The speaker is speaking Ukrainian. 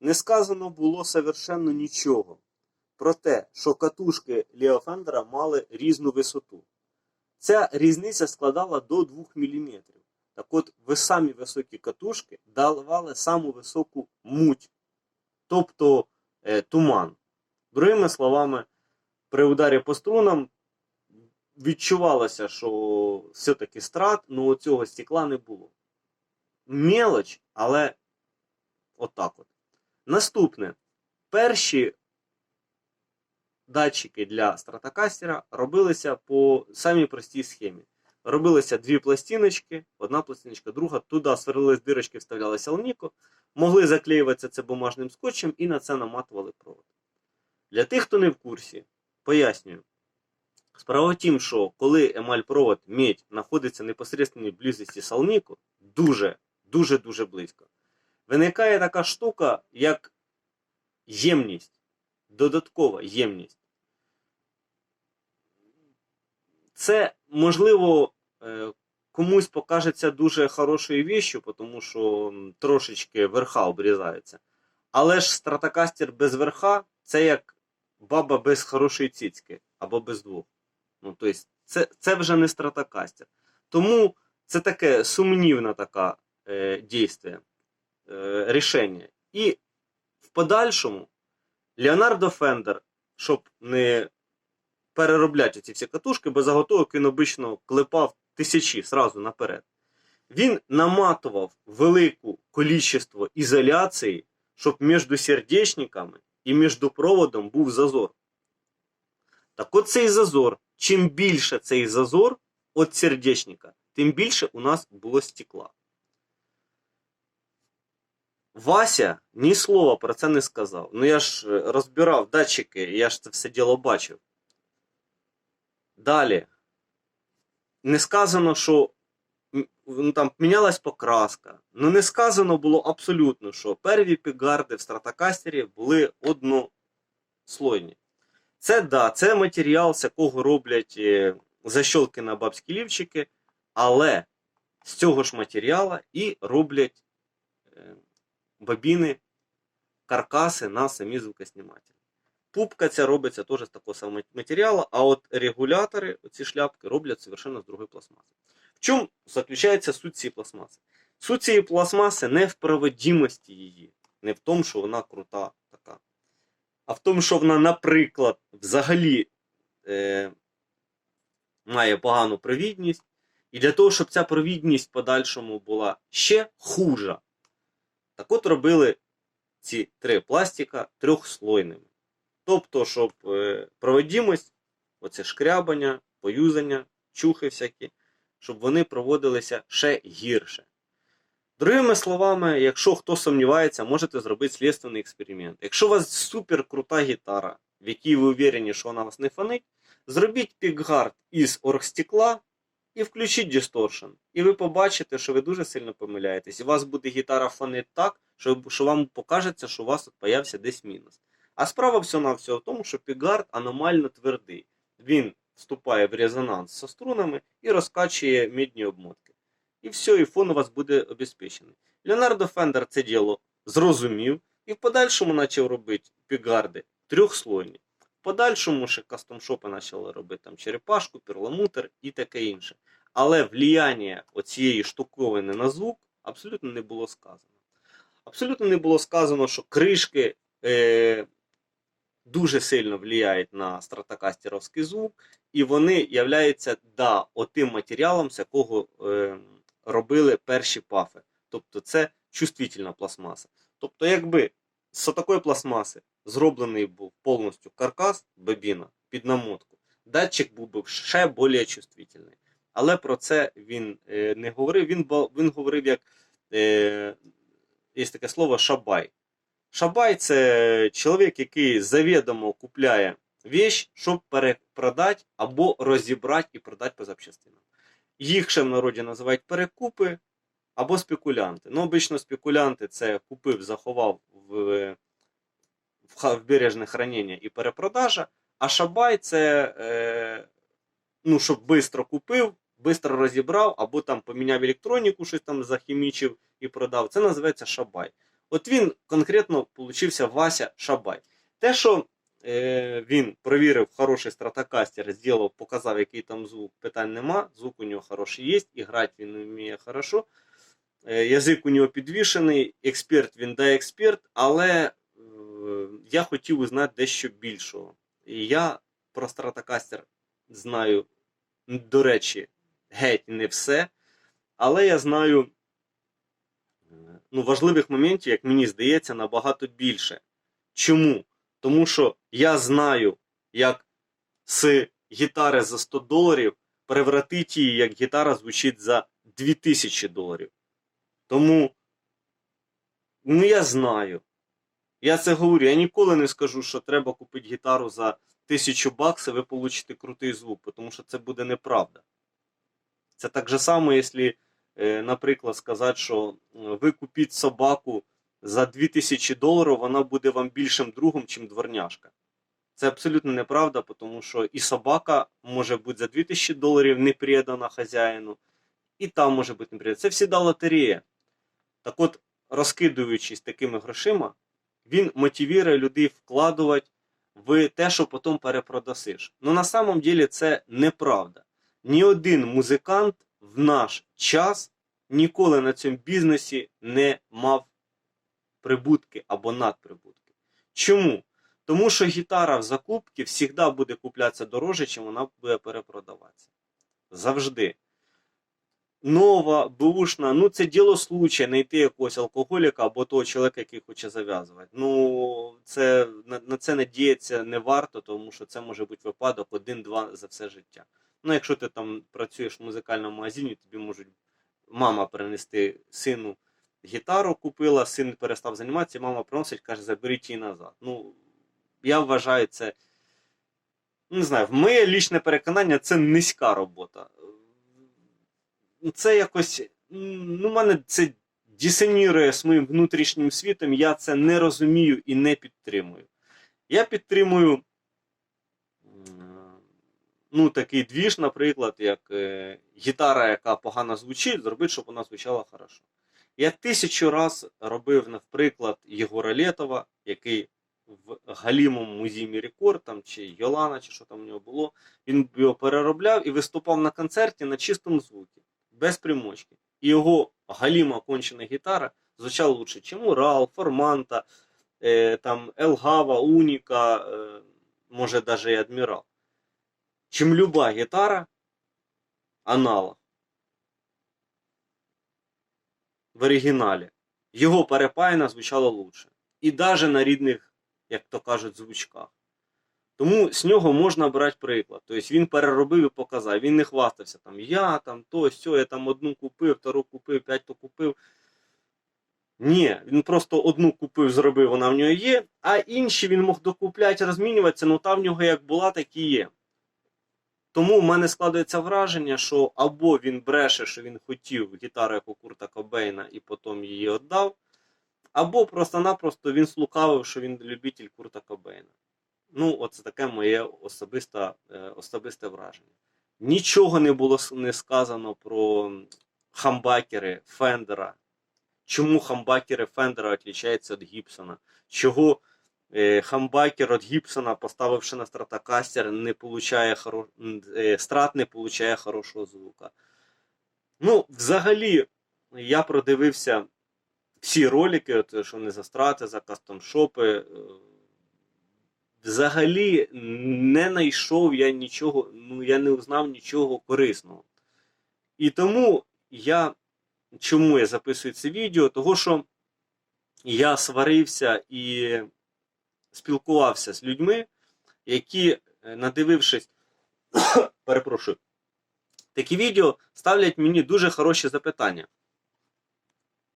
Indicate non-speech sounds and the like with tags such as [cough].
не сказано було совершенно нічого про те, що катушки Леофендера мали різну висоту. Ця різниця складала до 2 мм. Так от, ви самі високі катушки давали саму високу муть, тобто е, туман. Другими словами, при ударі по струнам відчувалося, що все-таки страт, ну цього стекла не було. Мелоч, але отак от. Наступне. Перші датчики для стратокастера робилися по самій простій схемі. Робилися дві пластиночки, одна пластиночка, друга. Туди сверлились дирочки, вставлялися лніко, могли заклеюватися це бумажним скотчем і на це наматували провод. Для тих, хто не в курсі, пояснюю. Справа в тім, що коли емаль-провод медь знаходиться в непосередній близості салніку, дуже, дуже, дуже близько, виникає така штука, як ємність, додаткова ємність. Це, можливо, е, комусь покажеться дуже хорошою віщю, тому що трошечки верха обрізаються. Але ж стратокастер без верха це як баба без хорошої цицьки або без двох. Ну, тобто, це, це вже не стратокастер. Тому це таке сумнівне така е, дійство, е, рішення. І в подальшому Леонардо Фендер, щоб не переробляти ці всі катушки, бо заготовок він обично клепав тисячі сразу наперед. Він наматував велику кількість ізоляції, щоб між сердечниками і між проводом був зазор. Так от цей зазор, чим більше цей зазор від сердечника, тим більше у нас було стекла. Вася ні слова про це не сказав. Ну я ж е, розбирав датчики, я ж це все діло бачив. Далі. Не сказано, що ну, там мінялась покраска. Ну не сказано було абсолютно, що перві пігарди в стратокастері були однослойні. Це да, це матеріал, з якого роблять е, защолки на бабські лівчики, але з цього ж матеріала і роблять е, бобіни, каркаси на самі звукоснімателі. Пупка ця робиться теж з такого самого матеріалу, а от регулятори, оці шляпки, роблять совершенно з другої пластмаси. В чому заключається суть цієї пластмаси? Суть цієї пластмаси не в проводимості її, не в тому, що вона крута така. А в тому, що вона, наприклад, взагалі е, має погану провідність. І для того, щоб ця провідність в подальшому була ще хужа, так от робили ці три пластика трьохслойними. Тобто, щоб е, проводимость, оце шкрябання, поюзання, чухи всякі, щоб вони проводилися ще гірше. Другими словами, якщо хто сумнівається, можете зробити слідственний експеримент. Якщо у вас супер крута гітара, в якій ви уверені, що вона вас не фонить, зробіть пікгард із оргстекла і включіть дисторшн. І ви побачите, що ви дуже сильно помиляєтесь. У вас буде гітара фонить так, що, що вам покажеться, що у вас тут появився десь мінус. А справа всього на всього в тому, що пікгард аномально твердий. Він вступає в резонанс зі струнами і розкачує мідні обмотки. І все, і фон у вас буде обезпечений. Леонардо Фендер це діло зрозумів і в подальшому почав робити пігарди трьохслойні. Подальшому ще кастом-шопи почали робити там черепашку, перламутр і таке інше. Але влияння оцієї штуковини на звук абсолютно не було сказано. Абсолютно не було сказано, що кришки е, дуже сильно впливають на стратокастеровський звук, і вони являються да, отим матеріалом, з якого е, робили перші пафи. Тобто це чувствительна пластмаса. Тобто, якби з такої пластмаси зроблений був повністю каркас бобіна під намотку, датчик був би ще більш чувствительний. Але про це він е, не говорив. Він, він говорив як е, є таке слово шабай. Шабай це чоловік, який завідомо купляє вещь, щоб перепродати або розібрати і продати по запчастинам. Їх ще в народі називають перекупи або спекулянти. Ну, обично спекулянти це купив, заховав в, в, ха- бережне хранення і перепродажа, а шабай це, е, ну, щоб швидко купив, швидко розібрав, або там поміняв електроніку, щось там захімічив і продав. Це називається шабай. От він конкретно получився Вася Шабай. Те, що е, він провірив хороший стратокастер, зробив, показав, який там звук, питань нема. Звук у нього хороший є, і грати він вміє хорошо. Е, язик у нього підвішений, експерт він да експерт, але я хотів узнати дещо більшого. І я про стратокастер знаю, до речі, геть не все. Але я знаю е, ну, важливих моментів, як мені здається, набагато більше. Чому? Тому що я знаю, як з гітари за 100 доларів превратити її, як гітара звучить за 2000 доларів. Тому, ну я знаю. Я це говорю. Я ніколи не скажу, що треба купити гітару за 1000 баксів, ви получите крутий звук, тому що це буде неправда. Це так же само, якщо, е, наприклад, сказати, що е, ви купіть собаку за 2000 доларів, вона буде вам більшим другом, чим дворняжка. Це абсолютно неправда, тому що і собака може бути за 2000 доларів не предана хазяїну, і там може бути не предана. Це всіда лотерея. Так от, розкидуючись такими грошима, він мотивує людей вкладувати в те, що потім перепродасиш. Ну на самом деле це неправда. Ні один музикант в наш час ніколи на цьому бізнесі не мав прибутки або надприбутки. Чому? Тому що гітара в закупці завжди буде куплятися дорожче, чим вона буде перепродаватися. Завжди. Нова, бушна, ну це діло случая знайти якогось алкоголіка або того чоловіка, який хоче зав'язувати. Ну, це, на, на це надіятися не варто, тому що це може бути випадок один-два за все життя. Ну, якщо ти там працюєш в музикальному магазині, тобі можуть мама принести сину гітару купила, син перестав займатися, мама приносить, каже, заберіть її назад. Ну, я вважаю це. Не знаю, в моє лічне переконання, це низька робота. Це якось. Ну, мене це дисонірує з моїм внутрішнім світом, я це не розумію і не підтримую. Я підтримую ну, такий двіж, наприклад, як е, гітара, яка погано звучить, зробити, щоб вона звучала хорошо. Я тисячу раз робив, наприклад, Єгора Лєтова, який в Галімому музеї рекорд, там, чи Йолана, чи що там у нього було. Він його переробляв і виступав на концерті на чистому звукі, без примочки. І його галіма кончена гітара звучала лучше, чим Урал, Форманта, е, там, Елгава, Уніка, е, може навіть і Адмірал. Чим люба гітара аналог в оригіналі. Його перепаяна звучала лучше. І навіть на рідних, як то кажуть, звучках. Тому з нього можна брати приклад. Тобто він переробив і показав. Він не хвастався там. Я там то, сьо, я там одну купив, втору купив, п'ять то купив. Ні, він просто одну купив, зробив, вона в нього є, а інші він мог докупляти, розмінюватися, ну та в нього як була, так і є. Тому в мене складається враження, що або він бреше, що він хотів гітару як у Курта Кобейна і потім її віддав, або просто-напросто він слукавив, що він любитель Курта Кобейна. Ну, оце таке моє особисте, особисте враження. Нічого не було не сказано про хамбакери Фендера. Чому хамбакери Фендера відрізняються від Гібсона? Чого Е, Хамбакер від Гібсона, поставивши на стратокастер, не получає хоро... е, страт не получає хорошого звука. Ну, взагалі, я продивився всі ролики, от, що не за страти, за кастом-шопи. Взагалі не знайшов я нічого, ну я не узнав нічого корисного. І тому я чому я записую це відео? Того, що я сварився і спілкувався з людьми, які, е, надивившись, [coughs] перепрошую, такі відео ставлять мені дуже хороші запитання.